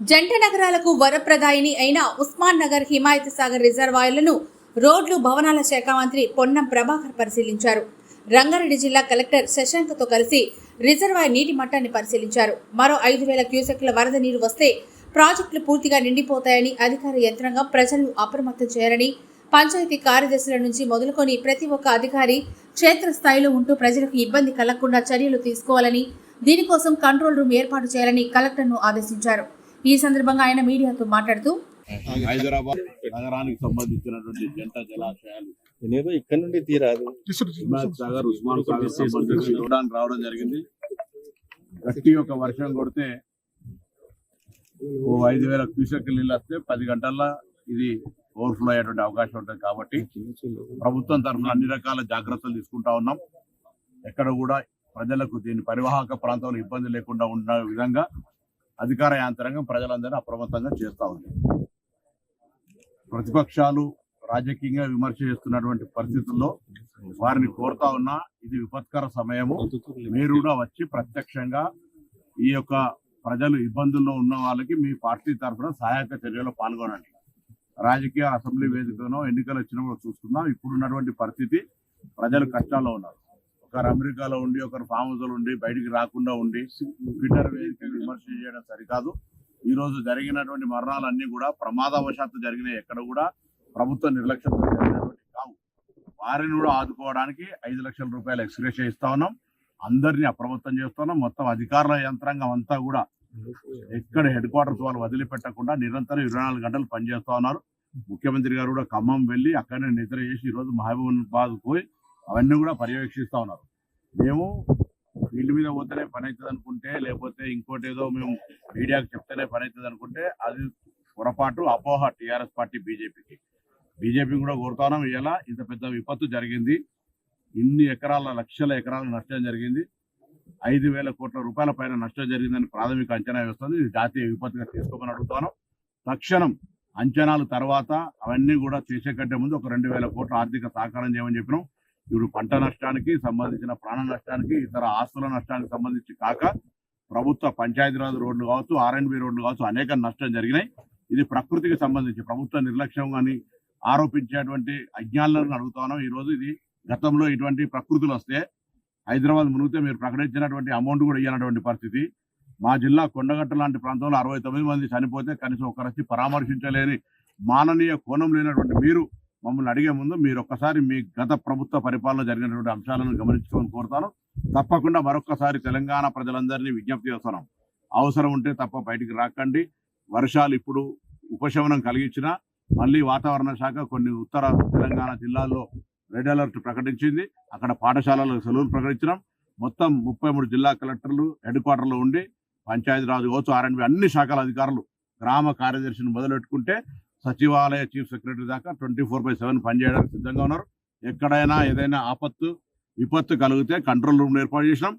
జంట నగరాలకు వరప్రదాయిని అయిన ఉస్మాన్ నగర్ హిమాయత్ సాగర్ రిజర్వాయర్లను రోడ్లు భవనాల శాఖ మంత్రి పొన్నం ప్రభాకర్ పరిశీలించారు. రంగారెడ్డి జిల్లా కలెక్టర్ శశాంక్తో కలిసి రిజర్వాయర్ నీటి మట్టాన్ని పరిశీలించారు. మరో ఐదు వేల క్యూసెక్ల వరద నీరు వస్తే ప్రాజెక్టులు పూర్తిగా నిండిపోతాయని అధికార యంత్రాంగం ప్రజలను అప్రమత్తం చేయాలని పంచాయతీ కార్యదర్శుల నుంచి మొదలుకొని ప్రతి ఒక్క అధికారి క్షేత్రస్థాయిలో ఉంటూ ప్రజలకు ఇబ్బంది కలగకుండా చర్యలు తీసుకోవాలని దీనికోసం కంట్రోల్ రూమ్ ఏర్పాటు చేయాలని కలెక్టర్ను ఆదేశించారు. ఈ సందర్భంగా ఆయన మీడియాతో మాట్లాడుతూ హైదరాబాద్ నగరానికి సంబంధించినటువంటి జంట జలాశయాలు. నేనేదో ఇక్కడ నుండి తీరాదు సాగర్ ఉస్మాన్ సాగర్ సంబంధించి చూడడానికి రావడం జరిగింది. గట్టి ఒక వర్షం కొడితే ఓ ఐదు వేల క్యూసెక్ నీళ్ళు వస్తే పది గంటల్లో ఇది ఓవర్ఫ్లో అయ్యేటువంటి అవకాశం ఉంటుంది కాబట్టి ప్రభుత్వం తరఫున అన్ని రకాల జాగ్రత్తలు తీసుకుంటా ఉన్నాం. ఎక్కడ కూడా ప్రజలకు దీని పరివాహక ప్రాంతంలో ఇబ్బంది లేకుండా ఉన్న విధంగా అధికార యాంత్రాంగం ప్రజలందరినీ అప్రమత్తంగా చేస్తూ ఉంది. ప్రతిపక్షాలు రాజకీయంగా విమర్శ చేస్తున్నటువంటి పరిస్థితుల్లో వారిని కోరుతా ఉన్నా ఇది విపత్కర సమయము. మీరు కూడా వచ్చి ప్రత్యక్షంగా ఈ యొక్క ప్రజలు ఇబ్బందుల్లో ఉన్న వాళ్ళకి మీ పార్టీ తరఫున సహాయక చర్యలో పాల్గొనండి. రాజకీయ అసెంబ్లీ వేదికనో ఎన్నికలు వచ్చినప్పుడు చూస్తున్నాం. ఇప్పుడున్నటువంటి పరిస్థితి ప్రజలు కష్టాల్లో ఉన్నారు. ఒకరు అమెరికాలో ఉండి ఒకరు ఫామ్ హౌస్ ఉండి బయటికి రాకుండా ఉండి ట్విట్టర్ వేదిక విమర్శ చేయడం సరికాదు. ఈ రోజు జరిగినటువంటి మరణాలన్నీ కూడా ప్రమాదవశాత్తు జరిగినాయి. ఎక్కడ కూడా ప్రభుత్వ నిర్లక్ష్యంతో జరిగినటువంటి కావు. వారిని కూడా ఆదుకోవడానికి ఐదు లక్షల రూపాయలు ఎక్స్గ్రేస్ ఇస్తా ఉన్నాం. అందరినీ అప్రమత్తం చేస్తున్నాం మొత్తం అధికారుల యంత్రాంగం అంతా కూడా ఎక్కడ హెడ్ క్వార్టర్స్ వాళ్ళు వదిలిపెట్టకుండా నిరంతరం ఇరవై నాలుగు గంటలు పనిచేస్తా ఉన్నారు. ముఖ్యమంత్రి గారు కూడా ఖమ్మం వెళ్ళి అక్కడనే నిద్ర చేసి ఈ రోజు మహబూబాబాద్ పోయి అవన్నీ కూడా పర్యవేక్షిస్తూ ఉన్నారు. మేము ఫీల్డ్ మీద పోతేనే పని అవుతుంది అనుకుంటే లేకపోతే ఇంకోటి ఏదో మేము మీడియాకు చెప్తేనే పని అవుతుంది అనుకుంటే అది పొరపాటు అపోహ టీఆర్ఎస్ పార్టీ బీజేపీకి. బీజేపీ కూడా కోరుతానం ఇలా ఇంత పెద్ద విపత్తు జరిగింది. ఇన్ని ఎకరాల లక్షల ఎకరాల నష్టం జరిగింది. ఐదు వేల కోట్ల రూపాయల పైన నష్టం జరిగిందని ప్రాథమిక అంచనా వేస్తుంది. ఇది జాతీయ విపత్తుగా తీసుకోమని అడుగుతాను. తక్షణం అంచనాలు తర్వాత అవన్నీ కూడా చేసే కంటే ముందు ఒక రెండు వేల కోట్ల ఆర్థిక సహకారం చేయమని చెప్పినాం. ఇప్పుడు పంట నష్టానికి సంబంధించిన ప్రాణ నష్టానికి ఇతర ఆస్తుల నష్టానికి సంబంధించి కాక ప్రభుత్వ పంచాయతీరాజ్ రోడ్లు కావచ్చు ఆర్ఎండ్బి రోడ్లు కావచ్చు అనేక నష్టం జరిగినాయి. ఇది ప్రకృతికి సంబంధించి ప్రభుత్వ నిర్లక్ష్యం అని ఆరోపించేటువంటి అజ్ఞానాలను అడుగుతాను ఈ రోజు ఇది గతంలో ఇటువంటి ప్రకృతులు వస్తే హైదరాబాద్ మునిగితే మీరు ప్రకటించినటువంటి అమౌంట్ కూడా ఇవ్వనటువంటి పరిస్థితి. మా జిల్లా కొండగట్ట లాంటి ప్రాంతంలో అరవై తొమ్మిది మంది చనిపోతే కనీసం ఒకరిచి పరామర్శించలేని మాననీయ కోణం లేనటువంటి మీరు మమ్మల్ని అడిగే ముందు మీరు ఒక్కసారి మీ గత ప్రభుత్వ పరిపాలన జరిగినటువంటి అంశాలను గమనించుకొని కోరుతాను. తప్పకుండా మరొక్కసారి తెలంగాణ ప్రజలందరినీ విజ్ఞప్తి చేస్తున్నాం. అవసరం ఉంటే తప్ప బయటికి రాకండి. వర్షాలు ఇప్పుడు ఉపశమనం కలిగించినా మళ్ళీ వాతావరణ శాఖ కొన్ని ఉత్తర తెలంగాణ జిల్లాల్లో రెడ్ అలర్ట్ ప్రకటించింది. అక్కడ పాఠశాలలో సెలవులు ప్రకటించడం మొత్తం ముప్పై మూడు జిల్లా కలెక్టర్లు హెడ్ క్వార్టర్లో ఉండి పంచాయతీరాజ్ కావచ్చు ఆర్ఎండ్బి అన్ని శాఖల అధికారులు గ్రామ కార్యదర్శిని మొదలెట్టుకుంటే సచివాలయ చీఫ్ సెక్రటరీ దాకా ట్వంటీ ఫోర్ బై సెవెన్ పనిచేయడానికి సిద్ధంగా ఉన్నారు. ఎక్కడైనా ఏదైనా ఆపత్తు విపత్తు కలిగితే కంట్రోల్ రూమ్ ఏర్పాటు చేసినాం.